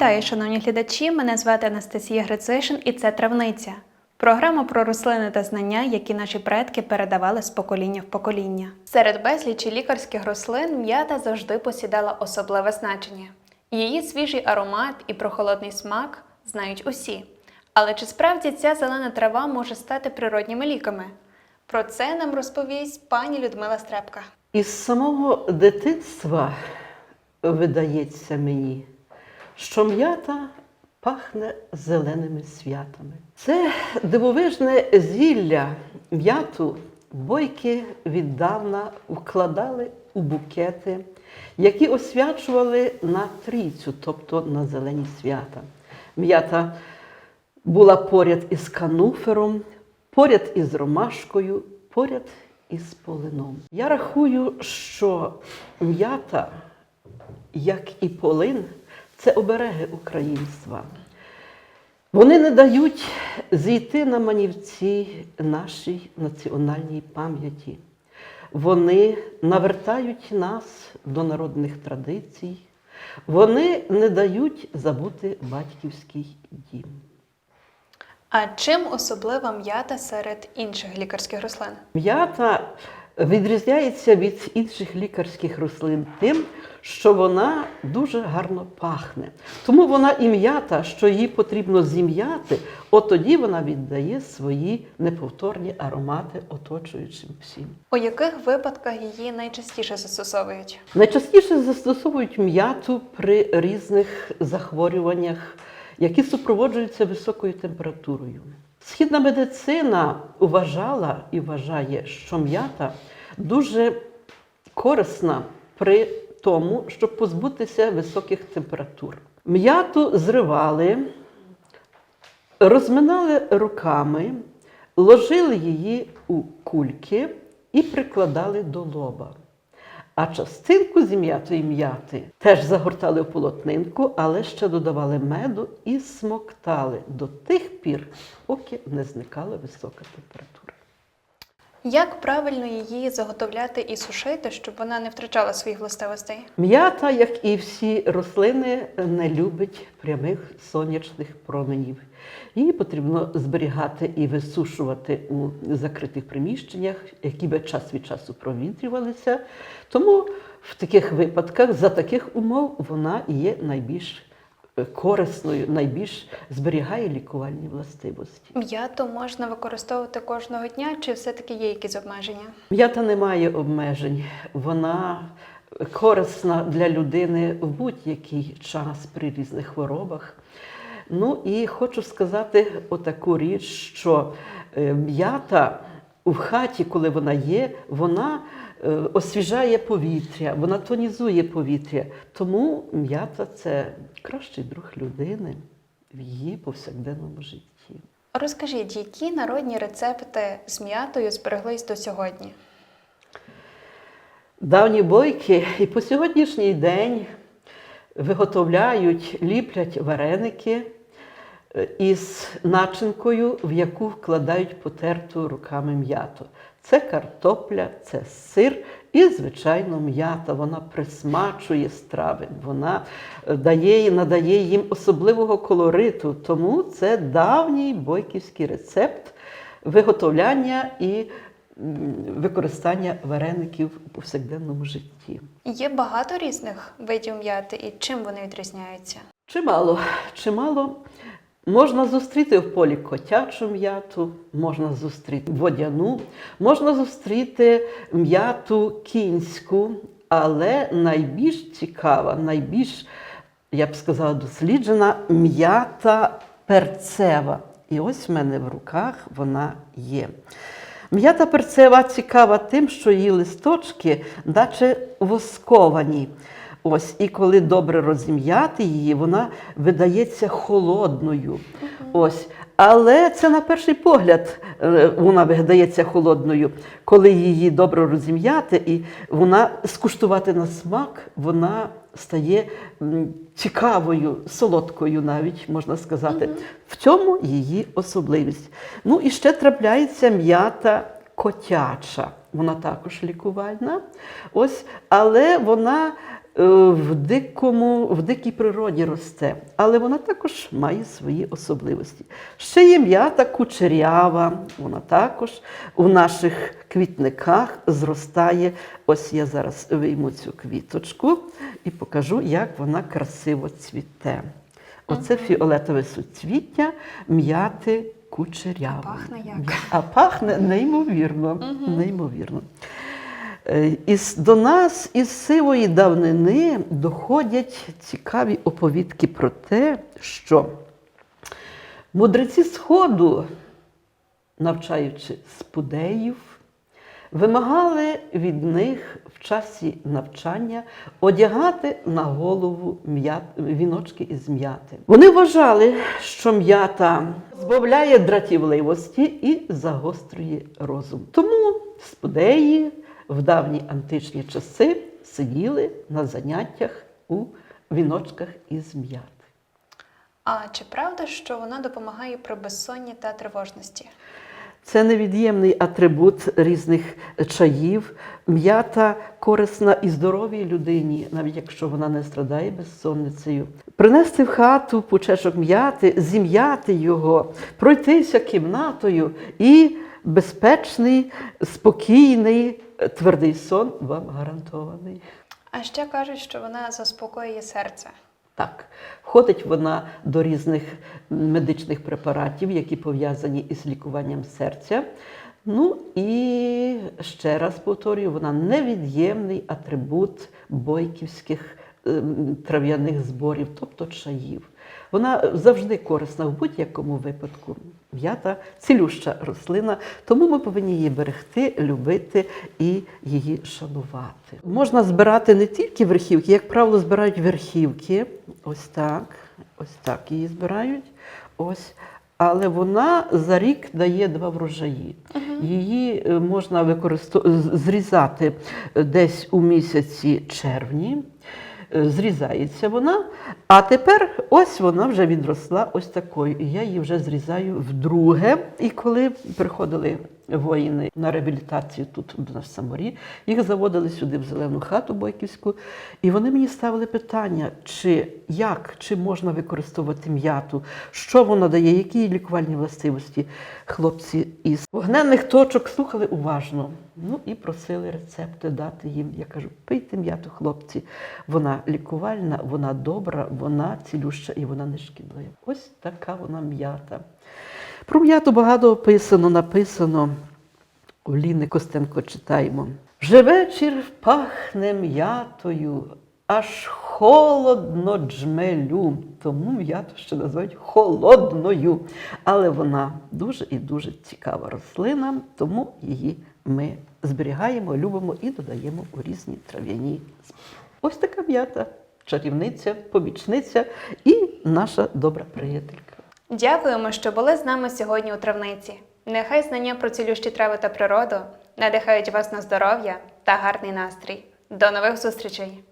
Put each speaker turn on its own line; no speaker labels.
Вітаю, шановні глядачі! Мене звати Анастасія Грицишин і це Травниця. Програма про рослини та знання, які наші предки передавали з покоління в покоління. Серед безлічі лікарських рослин м'ята завжди посідала особливе значення. Її свіжий аромат і прохолодний смак знають усі. Але чи справді ця зелена трава може стати природніми ліками? Про це нам розповість пані Людмила Стрепка.
Із самого дитинства видається мені, що м'ята пахне зеленими святами. Це дивовижне зілля м'яту бойки віддавна вкладали у букети, які освячували на трійцю, тобто на зелені свята. М'ята була поряд із кануфером, поряд із ромашкою, поряд із полином. Я рахую, що м'ята, як і полин, це обереги українства. Вони не дають зійти на манівці нашій національній пам'яті. Вони навертають нас до народних традицій. Вони не дають забути батьківський дім.
А чим особлива м'ята серед інших лікарських рослин?
М'ята відрізняється від інших лікарських рослин тим, що вона дуже гарно пахне. Тому вона і м'ята, що її потрібно зім'яти, от тоді вона віддає свої неповторні аромати оточуючим всім.
У яких випадках її найчастіше застосовують?
Найчастіше застосовують м'яту при різних захворюваннях, які супроводжуються високою температурою. Східна медицина вважала і вважає, що м'ята дуже корисна при тому, щоб позбутися високих температур. М'яту зривали, розминали руками, ложили її у кульки і прикладали до лоба. А частинку зім'ятої м'яти теж загортали в полотнинку, але ще додавали меду і смоктали до тих пір, поки не зникала висока температура.
Як правильно її заготовляти і сушити, щоб вона не втрачала своїх властивостей?
М'ята, як і всі рослини, не любить прямих сонячних променів. Її потрібно зберігати і висушувати у закритих приміщеннях, які би час від часу провітрювалися. Тому в таких випадках, за таких умов, вона є найбільш корисною, найбільш зберігає лікувальні властивості.
М'яту можна використовувати кожного дня, чи все-таки є якісь обмеження?
М'ята не має обмежень, вона корисна для людини в будь-який час при різних хворобах. Ну і хочу сказати отаку річ, що е, м'ята в хаті, коли вона є, вона е, освіжає повітря, вона тонізує повітря. Тому м'ята це кращий друг людини в її повсякденному житті.
Розкажіть, які народні рецепти з м'ятою збереглись до сьогодні?
Давні бойки і по сьогоднішній день виготовляють, ліплять вареники із начинкою, в яку вкладають потерту руками м'яту. Це картопля, це сир і, звичайно, м'ята. Вона присмачує страви, вона е, дає, надає їм особливого колориту. Тому це давній бойківський рецепт виготовляння і використання вареників у повсякденному житті.
Є багато різних видів м'яти, і чим вони відрізняються?
Чимало, чимало. Можна зустріти в полі котячу м'яту, можна зустріти водяну, можна зустріти м'яту кінську, але найбільш цікава, найбільш, я б сказала, досліджена м'ята перцева. І ось в мене в руках вона є. М'ята перцева цікава тим, що її листочки, наче восковані. Ось, і коли добре розім'яти її, вона видається холодною. Ось. Але це на перший погляд е, вона видається холодною. Коли її добре розім'яти, і вона скуштувати на смак, вона стає цікавою, солодкою навіть, можна сказати. В цьому її особливість. Ну і ще трапляється м'ята котяча. Вона також лікувальна. Ось, але вона в, дикому, в дикій природі росте, але вона також має свої особливості. Ще є м'ята кучерява, вона також у наших квітниках зростає. Ось я зараз вийму цю квіточку і покажу, як вона красиво цвіте. Оце фіолетове суцвіття м'яти кучерявої.
А пахне як?
А пахне неймовірно. неймовірно. Е, Із, до нас із сивої давнини доходять цікаві оповідки про те, що мудреці Сходу, навчаючи спудеїв, вимагали від них в часі навчання одягати на голову віночки із м'яти. Вони вважали, що м'ята збавляє дратівливості і загострює розум. Тому спудеї в давні античні часи сиділи на заняттях у віночках із м'яти.
А чи правда, що вона допомагає при безсонні та тривожності?
Це невід'ємний атрибут різних чаїв. М'ята корисна і здоровій людині, навіть якщо вона не страдає безсонницею. Принести в хату пучечок м'яти, зім'яти його, пройтися кімнатою і безпечний, спокійний, твердий сон вам гарантований.
А ще кажуть, що вона заспокоює серце.
Так, входить вона до різних медичних препаратів, які пов'язані із лікуванням серця. Ну і ще раз повторюю, вона невід'ємний атрибут бойківських ем, трав'яних зборів, тобто чаїв. Вона завжди корисна в будь-якому випадку. М'ята цілюща рослина, тому ми повинні її берегти, любити і її шанувати. Можна збирати не тільки верхівки, як правило, збирають верхівки. Ось так, ось так її збирають. Ось. Але вона за рік дає два врожаї. Її е, можна використо... зрізати десь у місяці червні. Е, Зрізається вона, а тепер ось вона вже відросла ось такою. І я її вже зрізаю вдруге. І коли приходили воїни на реабілітацію тут до нас в саморі, їх заводили сюди в зелену хату бойківську, і вони мені ставили питання, чи як, чи можна використовувати м'яту, що вона дає, які лікувальні властивості. Хлопці із вогненних точок слухали уважно. Ну і просили рецепти дати їм. Я кажу, пийте м'яту, хлопці. Вона лікувальна, вона добра, вона цілюща і вона не шкідлива. Ось така вона м'ята. Про м'яту багато описано, написано. У Ліни Костенко читаємо. Вже вечір пахне м'ятою, аж холодно джмелю. Тому м'яту ще називають холодною. Але вона дуже і дуже цікава рослина, тому її ми зберігаємо, любимо і додаємо у різні трав'яні. Ось така м'ята, чарівниця, помічниця і наша добра приятелька.
Дякуємо, що були з нами сьогодні у травниці. Нехай знання про цілющі трави та природу надихають вас на здоров'я та гарний настрій. До нових зустрічей!